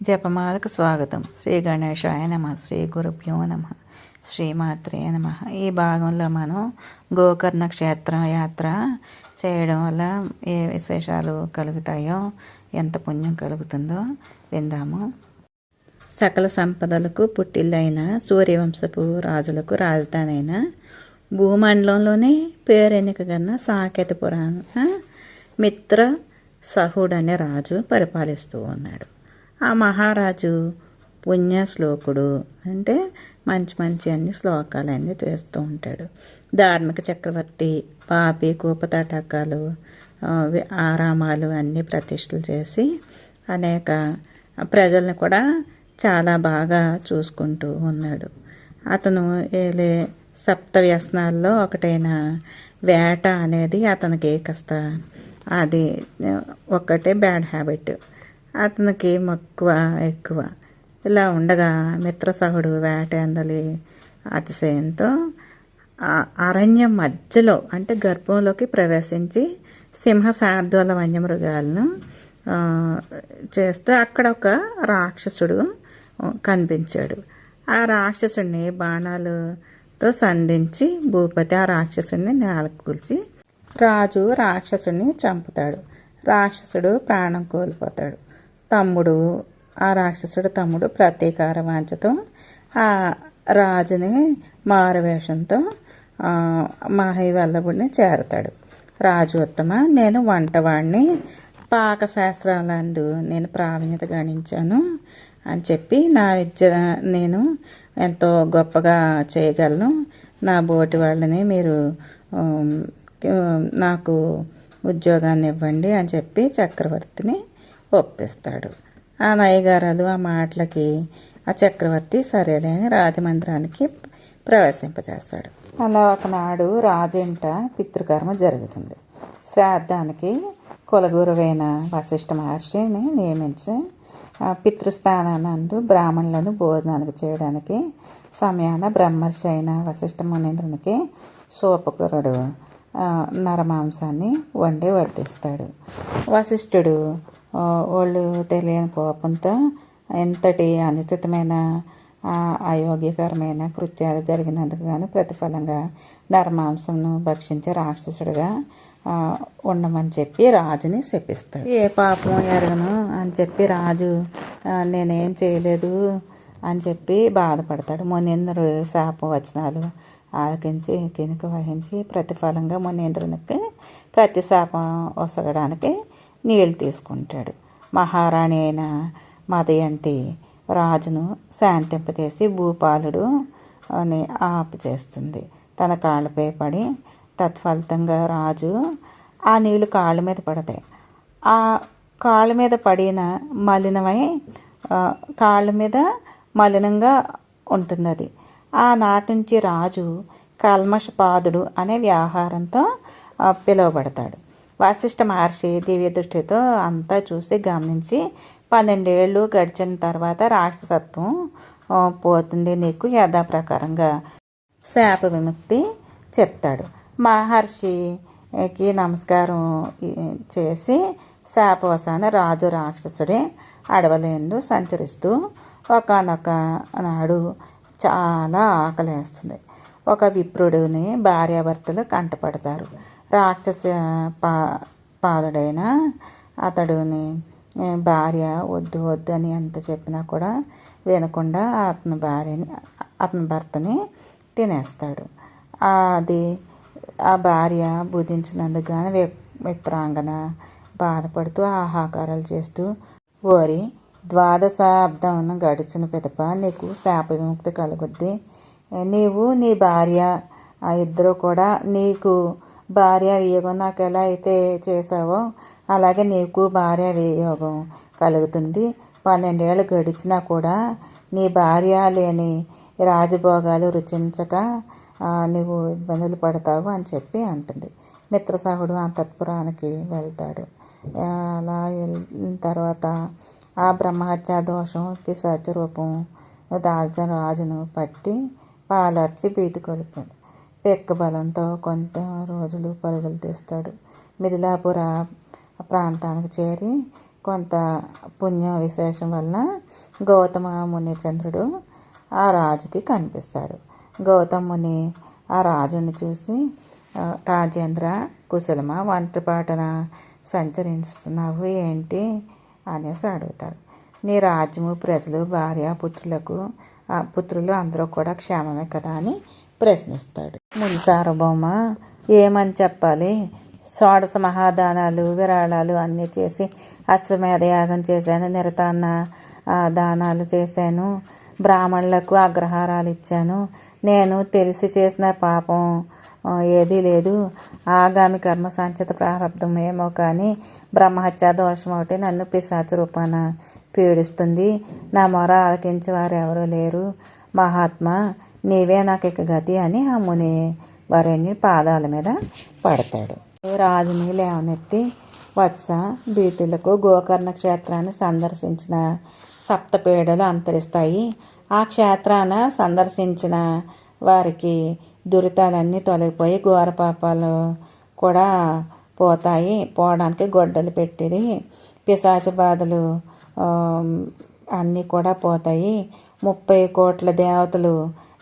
జపమాలకు స్వాగతం శ్రీ గణేశాయ నమ శ్రీ గురుభ్యో నమ శ్రీమాత్రే నమ ఈ భాగంలో మనం గోకర్ణ క్షేత్ర యాత్ర చేయడం వల్ల ఏ విశేషాలు కలుగుతాయో ఎంత పుణ్యం కలుగుతుందో విందాము సకల సంపదలకు పుట్టిల్లైన సూర్యవంశపు రాజులకు రాజధాని అయిన భూమండలంలోనే పేరెన్నికగన్న సాకేత పురాణ మిత్ర సహుడు అనే రాజు పరిపాలిస్తూ ఉన్నాడు ఆ మహారాజు పుణ్యశ్లోకుడు అంటే మంచి మంచి అన్ని శ్లోకాలన్నీ చేస్తూ ఉంటాడు. ధార్మిక చక్రవర్తి పాపి కూపతాటకాలు ఆరామాలు అన్ని ప్రతిష్టలు చేసి అనేక ప్రజల్ని కూడా చాలా బాగా చూసుకుంటూ ఉన్నాడు. అతను ఏలే సప్త వ్యసనాల్లో ఒకటైన వేట అనేది అతనికి కాస్త అది ఒక్కటే బ్యాడ్ హ్యాబిట్. అతనికి మక్కువ ఎక్కువ. ఇలా ఉండగా మిత్రసహుడు వేటేందలి అతిశయంతో అరణ్యం మధ్యలో అంటే గర్భంలోకి ప్రవేశించి సింహ శార్దూల వన్యమృగాలను చేస్తూ అక్కడ ఒక రాక్షసుడు కనిపించాడు. ఆ రాక్షసుడిని బాణాలతో సంధించి భూపతి ఆ రాక్షసుడిని నేలకూల్చి రాజు రాక్షసుడిని చంపుతాడు. రాక్షసుడు ప్రాణం కోల్పోతాడు. తమ్ముడు ఆ రాక్షసుడు తమ్ముడు ప్రతీకార వాంఛతో ఆ రాజుని మారువేషంతో ఆ, మహివల్లభుడిని చేరతాడు. రాజు ఉత్తమ నేను వంటవాడిని పాకశాస్త్రాలందు నేను ప్రావీణ్యత గణించాను అని చెప్పి నా విద్య నేను ఎంతో గొప్పగా చేయగలను. నా బోటి వాళ్ళని మీరు నాకు ఉద్యోగాన్ని ఇవ్వండి అని చెప్పి చక్రవర్తిని ఒప్పిస్తాడు. ఆ నయగారాలు ఆ మాటలకి ఆ చక్రవర్తి సరేలేని రాజమందిరానికి ప్రవేశింపజేస్తాడు. అలా ఒకనాడు రాజంట పితృకర్మ జరుగుతుంది. శ్రాద్ధానికి కులగురువైన వశిష్ఠ మహర్షిని నియమించి ఆ పితృస్థానానందు బ్రాహ్మణులను భోజనానికి చేయడానికి సమయాన బ్రహ్మర్షి అయిన వశిష్ఠ మునీంద్రునికి సోపకురుడు నరమాంసాన్ని వండి వడ్డిస్తాడు. వశిష్ఠుడు వాళ్ళు తెలియని కోపంతో ఎంతటి అనుచితమైన అయోగ్యకరమైన కృత్యాలు జరిగినందుకు గాను ప్రతిఫలంగా ధర్మాంసంను భక్షించే రాక్షసుడిగా ఉండమని చెప్పి రాజుని శపిస్తాడు. ఏ పాపం ఎరగను అని చెప్పి రాజు నేనేం చేయలేదు అని చెప్పి బాధపడతాడు. మునీంద్రుడు శాప వచనాలు ఆలకించి కినుక వహించి ప్రతిఫలంగా మునీంద్రునికి ప్రతి శాపం వసగడానికి నీళ్ళు తీసుకుంటాడు. మహారాణి అయిన మదయంతి రాజును శాంతింపజేసి భూపాలుడు అని ఆపు చేస్తుంది. తన కాళ్ళపై పడి తత్ఫలితంగా రాజు ఆ నీళ్ళు కాళ్ళ మీద పడతాయి. ఆ కాళ్ళ మీద పడిన మలినమై కాళ్ళ మీద మలినంగా ఉంటుంది అది ఆనాటి నుంచి రాజు కల్మషపాదుడు అనే వ్యవహారంతో పిలువబడతాడు. వాసిష్ఠ మహర్షి దివ్య దృష్టితో అంతా చూసి గమనించి పన్నెండేళ్ళు గడిచిన తర్వాత రాక్షసత్వం పోతుంది నీకు యథాప్రకారంగా శాప విముక్తి చెప్తాడు. మహర్షికి నమస్కారం చేసి శాపవసాన రాజు రాక్షసుడే అడవలేందు సంచరిస్తూ ఒకనొక నాడు చాలా ఆకలేస్తుంది. ఒక విప్రుడిని భార్యాభర్తలు కంటపడతారు. రాక్షస పా పాదుడైన అతడుని భార్య వద్దు వద్దు అని ఎంత చెప్పినా కూడా వినకుండా అతని భార్యని అతని భర్తని తినేస్తాడు. అది ఆ భార్య బుధించినందుకు వి- విప్రాంగన బాధపడుతూ ఆహాకారాలు చేస్తూ ఓరి ద్వాదశాబ్దం గడిచిన పిదప నీకు శాప విముక్తి కలుగుద్ది. నీవు నీ భార్య ఆ ఇద్దరు కూడా నీకు భార్య వియోగం నాకు ఎలా అయితే చేసావో అలాగే నీకు భార్య వియోగం కలుగుతుంది. పన్నెండేళ్ళు గడిచినా కూడా నీ భార్య లేని రాజభోగాలు రుచించక నువ్వు ఇబ్బందులు పడతావు అని చెప్పి అంటుంది. మిత్రసాహుడు ఆ తత్పురానికి వెళ్తాడు. అలా వెళ్ళిన తర్వాత ఆ బ్రహ్మహత్యా దోషం పిశాచ రూపం దాల్చిన రాజును పట్టి పాలర్చి బీటి పెక్క బలంతో కొంత రోజులు పరుగులు తీస్తాడు. మిథిలాపుర ప్రాంతానికి చేరి కొంత పుణ్య విశేషం వలన గౌతమ ముని చంద్రుడు ఆ రాజుకి కనిపిస్తాడు. గౌతమ ముని ఆ రాజుని చూసి రాజేంద్ర కుశలమా? ఒంటరి పాటన సంచరిస్తున్నావు ఏంటి? అనేసి అడుగుతాడు. నీ రాజ్యము ప్రజలు భార్య పుత్రులకు ఆ పుత్రులు అందరూ కూడా క్షేమమే కదా? అని ప్రశ్నిస్తాడు. ముని సార్వభౌమ ఏమని చెప్పాలి? షోడశ మహాదానాలు విరాళాలు అన్నీ చేసి అశ్వమేధ యాగం చేశాను నిరతాన్న దానాలు చేశాను బ్రాహ్మణులకు అగ్రహారాలు ఇచ్చాను. నేను తెలిసి చేసిన పాపం ఏదీ లేదు. ఆగామి కర్మ సంచిత ప్రారంభం ఏమో కానీ బ్రహ్మహత్య దోషం ఒకటి నన్ను పిశాచ రూపాన పీడిస్తుంది. నా మొర ఆలకించే వారు ఎవరూ లేరు. మహాత్మా నీవే నాకు ఇక గతి అని ఆ ముని వారిని పాదాల మీద పడతాడు. రాజుని లేవనెత్తి వత్స బీతులకు గోకర్ణ క్షేత్రాన్ని సందర్శించిన సప్తపీడలు అంతరిస్తాయి. ఆ క్షేత్రాన సందర్శించిన వారికి దురితాలన్నీ తొలగిపోయి ఘోర పాపాలు కూడా పోతాయి. పోవడానికి గొడ్డలు పెట్టేది పిశాచ బాధలు అన్నీ కూడా పోతాయి. ముప్పై కోట్ల దేవతలు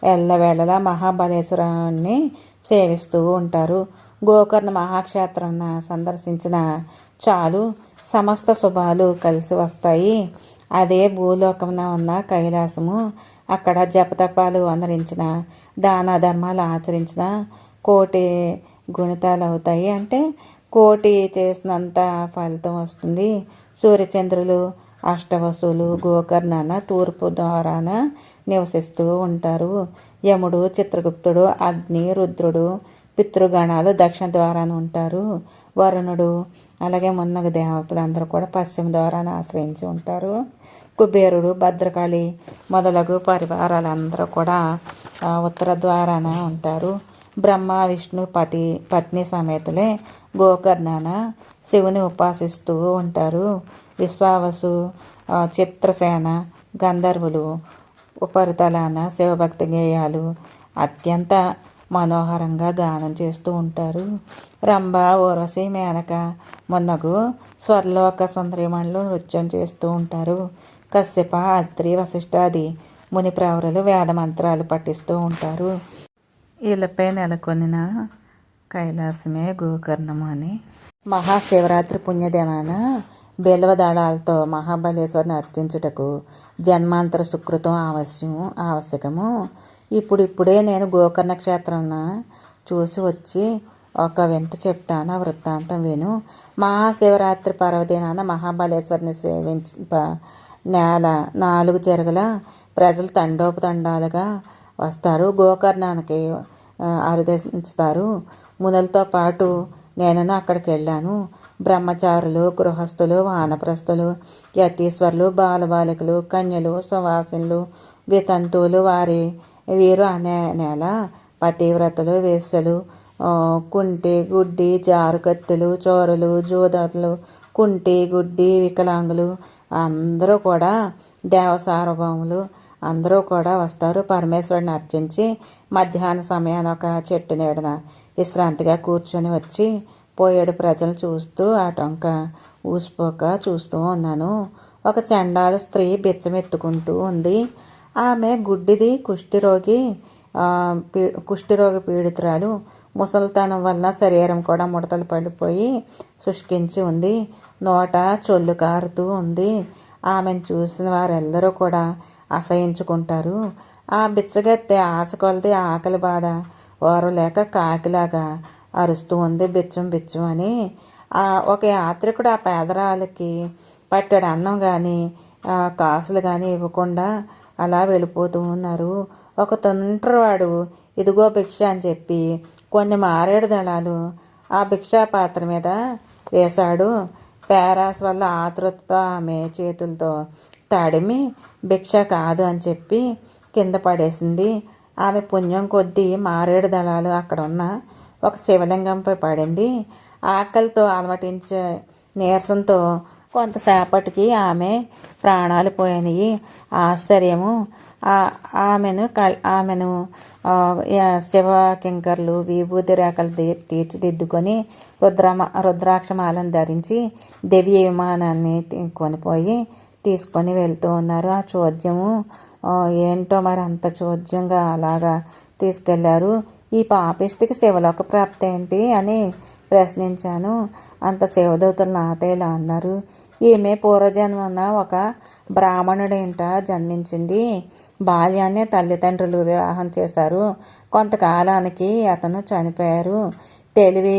ఎల్లవేళలా మహాబలేశ్వరాన్ని సేవిస్తూ ఉంటారు. గోకర్ణ మహాక్షేత్రం సందర్శించిన చాలు సమస్త శుభాలు కలిసి వస్తాయి. అదే భూలోకమున ఉన్న కైలాసము అక్కడ జపతపాలు అందరించిన దాన ధర్మాలు ఆచరించిన కోటి గుణితాలు అవుతాయి. అంటే కోటి చేసినంత ఫలితం వస్తుంది. సూర్యచంద్రులు అష్టవసులు గోకర్ణాన తూర్పు ద్వారాన నివసిస్తూ ఉంటారు. యముడు చిత్రగుప్తుడు అగ్ని రుద్రుడు పితృగణాలు దక్షిణ ద్వారాన ఉంటారు. వరుణుడు అలాగే మున్నగ దేవతలు అందరూ కూడా పశ్చిమ ద్వారాన ఆశ్రయించి ఉంటారు. కుబేరుడు భద్రకాళి మొదలగు పరివారాలందరూ కూడా ఉత్తర ద్వారాన ఉంటారు. బ్రహ్మ విష్ణు పతి పత్ని సమేతలే గోకర్ణాన శివుని ఉపాసిస్తూ ఉంటారు. విశ్వావసు చిత్రసేన గంధర్వులు ఉపరితలాన శివభక్తి గేయాలు అత్యంత మనోహరంగా గానం చేస్తూ ఉంటారు. రంభ ఊర్వశి మేనక మొన్నగు స్వర్లోక సుందరిమణులు నృత్యం చేస్తూ ఉంటారు. కశ్యప అత్రి వశిష్ఠాది ముని ప్రవరులు వేద మంత్రాలు పఠిస్తూ ఉంటారు. వీళ్ళపై నెలకొనిన కైలాసమే గోకర్ణము అని. మహాశివరాత్రి పుణ్యదినాన బిల్వదళాలతో మహాబలేశ్వరిని అర్చించుటకు జన్మాంతర సుకృతం ఆవశ్యము ఆవశ్యకము. ఇప్పుడిప్పుడే నేను గోకర్ణ క్షేత్రం చూసి వచ్చి ఒక వింత చెప్తాను ఆ వృత్తాంతం విను. మహాశివరాత్రి పర్వదినాన మహాబలేశ్వరిని సేవించ నేల నాలుగు చెరగల ప్రజలు తండోపతండాలుగా వస్తారు. గోకర్ణానికి ఆ, మునులతో పాటు నేను అక్కడికి వెళ్ళాను. బ్రహ్మచారులు గృహస్థులు వానప్రస్థులు యతీశ్వరులు బాలబాలికలు కన్యలు సువాసినులు వితంతువులు వారి వీరు అనే నేల పతివ్రతలు వేసలు కుంటి గుడ్డి జారుకత్తులు చోరులు జూదతులు కుంటి గుడ్డి వికలాంగులు అందరూ కూడా దేవసార్వభౌములు అందరూ కూడా వస్తారు. పరమేశ్వరుని అర్చించి మధ్యాహ్న సమయాన ఒక చెట్టు నీడన విశ్రాంతిగా కూర్చొని వచ్చి పోయేడు ప్రజలు చూస్తూ ఆ టొంక ఊసిపోక చూస్తూ ఉన్నాను. ఒక చండాల స్త్రీ బిచ్చమెత్తుకుంటూ ఉంది. ఆమె గుడ్డిది కుష్ఠిరోగి ఆ, పీ కుష్ఠిరోగి పీడితురాలు. ముసలితనం వల్ల శరీరం కూడా ముడతలు పడిపోయి శుష్కించి ఉంది. నోట చొల్లు కారుతూ ఉంది. ఆమెను చూసిన వారెల్లరూ కూడా అసహించుకుంటారు. ఆ బిచ్చగత్తె ఆశ కొలది ఆకలి బాధ. వారు లేక కాకిలాగా అరుస్తూ ఉంది బిచ్చం బిచ్చం అని. ఒక యాత్రికుడు ఆ పేదరాలకి పట్టెడు అన్నం కానీ కాసులు కానీ ఇవ్వకుండా అలా వెళ్ళిపోతూ ఉన్నారు. ఒక తొంటరివాడు ఇదిగో భిక్ష అని చెప్పి కొన్ని మారేడు దళాలు ఆ భిక్షా పాత్ర మీద వేశాడు. పేరాస్ వల్ల ఆతృతతో ఆమె చేతులతో తడిమి భిక్ష కాదు అని చెప్పి కింద పడేసింది. ఆమె పుణ్యం కొద్దీ మారేడు దళాలు అక్కడ ఉన్న ఒక శివలింగంపై పడింది. ఆకలితో అలమటించే నీరసంతో కొంతసేపటికి ఆమె ప్రాణాలు పోయినాయి. ఆశ్చర్యము. ఆమెను క ఆమెను శివ కింకర్లు విభూతి రేఖలు తీ- తీర్చిదిద్దుకొని రుద్రమ రుద్రాక్షమాలను ధరించి దివ్య విమానాన్ని కొనిపోయి తీసుకొని వెళ్తూ ఉన్నారు. ఆ చోద్యము ఏంటో మరి అంత చోద్యంగా అలాగా తీసుకెళ్ళారు. ఈ పాపిష్టికి శివలోక ప్రాప్తి ఏంటి అని ప్రశ్నించాను. అంత శివదూతలు నాతేలా అన్నారు. ఈమె పూర్వజన్మన ఒక బ్రాహ్మణుడేంట జన్మించింది. బాల్యాన్నే తల్లిదండ్రులు వివాహం చేశారు. కొంతకాలానికి అతను చనిపోయారు. తెలివి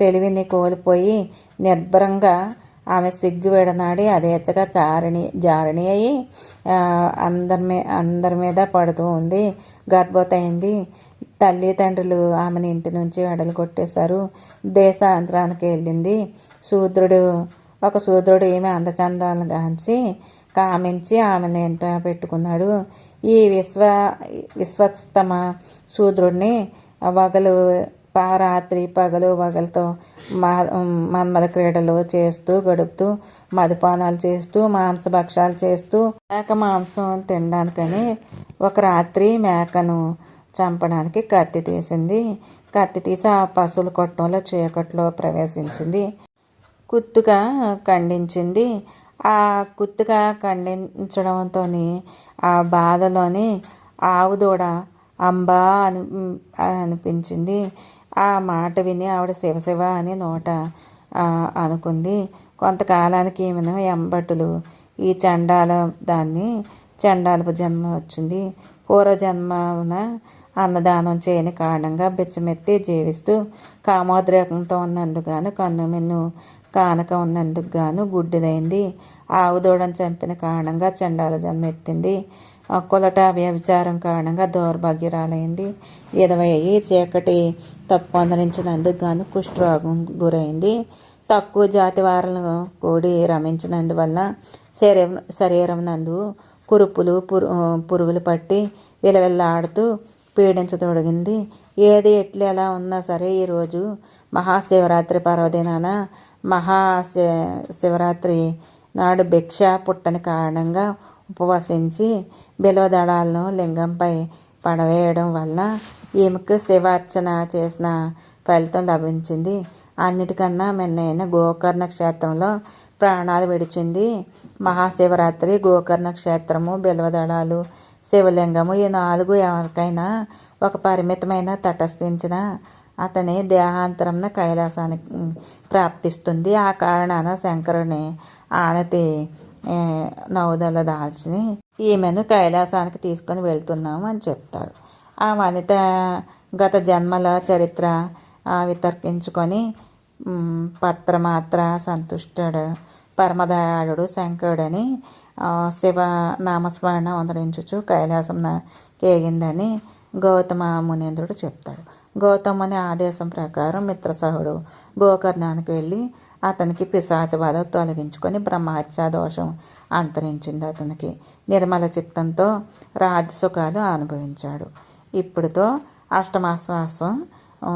తెలివిని కోల్పోయి నిర్భరంగా ఆమె సిగ్గు విడనాడి అదేచ్చగా చారిణి జారిణి అయి అందరి మీ అందరి మీద పడుతూ ఉంది. గర్భవతయింది తల్లిదండ్రులు ఆమెను ఇంటి నుంచి వెడలు కొట్టేశారు దేశాంతరానికి వెళ్ళింది. శూద్రుడు ఒక శూద్రుడు ఈమె అందచందాలను గాంచి కామించి ఆమెను ఎంట పెట్టుకున్నాడు. ఈ విశ్వ విశ్వస్తమ శూద్రుడిని వగలు రాత్రి పగలు వగలతో మన్మద క్రీడలు చేస్తూ గడుపుతూ మదుపానాలు చేస్తూ మాంసభక్షాలు చేస్తూ మేక మాంసం తినడానికని ఒక రాత్రి మేకను చంపడానికి కత్తి తీసింది. కత్తి తీసి ఆ పశువుల కొట్టంలో చీకట్లో ప్రవేశించింది. కుత్తుగా ఖండించింది. ఆ కుత్తుగా ఖండించడంతో ఆ బాధలోని ఆవు దూడ అంబా అని అనిపించింది. ఆ మాట విని ఆవిడ శివశివ అని నోట అనుకుంది. కొంతకాలానికి ఈమెను ఎంబటులు ఈ చండాల దాన్ని చండాలపు జన్మ వచ్చింది. పూర్వజన్మన అన్నదానం చేయని కారణంగా బిచ్చమెత్తి జీవిస్తూ కామోద్రేకంతో ఉన్నందుకు కన్నుమెన్ను కానక ఉన్నందుకు గాను గుడ్డిదైంది. ఆవు దూడను చంపిన కారణంగా చండాల జన్మెత్తింది. ఆ కులట వ్యభిచారం కారణంగా దౌర్భాగ్యరాలైంది. ఇరవై చీకటి తప్పు అందరించినందుకు గాను కుష్ఠరోగం గురైంది. తక్కువ జాతి వారలను కూడి రమించినందువల్ల శరీరం శరీరం నందు కురుపులు పురు పురుగులు పట్టి విలవిల్లాడుతూ పీడించదొడిగింది. ఏది ఎట్లు ఎలా ఉన్నా సరే ఈరోజు మహాశివరాత్రి పర్వదినాన మహాశి శివరాత్రి నాడు భిక్ష పుట్టని కారణంగా ఉపవసించి బిల్వదళాలను లింగంపై పడవేయడం వల్ల ఈమెకు శివార్చన చేసిన ఫలితం లభించింది. అన్నిటికన్నా మిన్నైన గోకర్ణ క్షేత్రంలో ప్రాణాలు విడిచింది మహాశివరాత్రి గోకర్ణ క్షేత్రము బిల్వదళాలు శివలింగము. ఈ నాలుగు ఎవరికైనా ఒక పరిమితమైన తటస్థించిన అతని దేహాంతరంన కైలాసానికి ప్రాప్తిస్తుంది. ఆ కారణాన శంకరుని ఆనతి ఏ, నౌదల ఈమెను కైలాసానికి తీసుకొని వెళ్తున్నాము అని చెప్తారు. ఆ వనిత గత జన్మల చరిత్ర వితర్కించుకొని పత్రమాత్ర సంతుష్టుడు పరమదయాళుడు శంకరుడని శివ నామస్మరణ అందరించుచు కైలాసం కేగిందని గౌతమ మునేంద్రుడు చెప్తాడు. గౌతముని ఆదేశం ప్రకారం మిత్రసహుడు గోకర్ణానికి వెళ్ళి అతనికి పిశాచ బాధ తొలగించుకొని బ్రహ్మహత్య దోషం అంతరించింది అతనికి. నిర్మల చిత్తంతో రాజసుఖాలు అనుభవించాడు. ఇప్పుడుతో అష్టమాశ్వాసం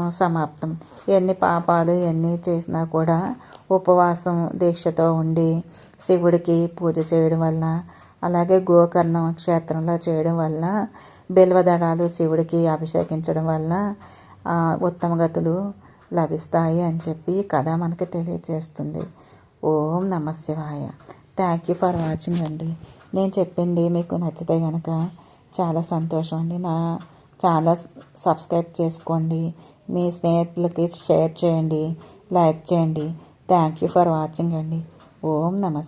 సమాప్తం. ఎన్ని పాపాలు ఎన్ని చేసినా కూడా ఉపవాసం దీక్షతో ఉండి శివుడికి పూజ చేయడం వల్ల అలాగే గోకర్ణం క్షేత్రంలో చేయడం వల్ల బిల్వదళాలు శివుడికి అభిషేకించడం వల్ల ఉత్తమ గతులు లభిస్తాయి అని చెప్పి కథ మనకి తెలియజేస్తుంది. ఓం నమ శివాయ. థ్యాంక్ యూ ఫర్ వాచింగ్ అండి. నేను చెప్పింది మీకు నచ్చితే కనుక చాలా సంతోషం అండి. నా చాలా సబ్స్క్రైబ్ చేసుకోండి. మీ స్నేహితులకి షేర్ చేయండి. లైక్ చేయండి. థ్యాంక్ యూ ఫర్ వాచింగ్ అండి. ఓం నమస్తే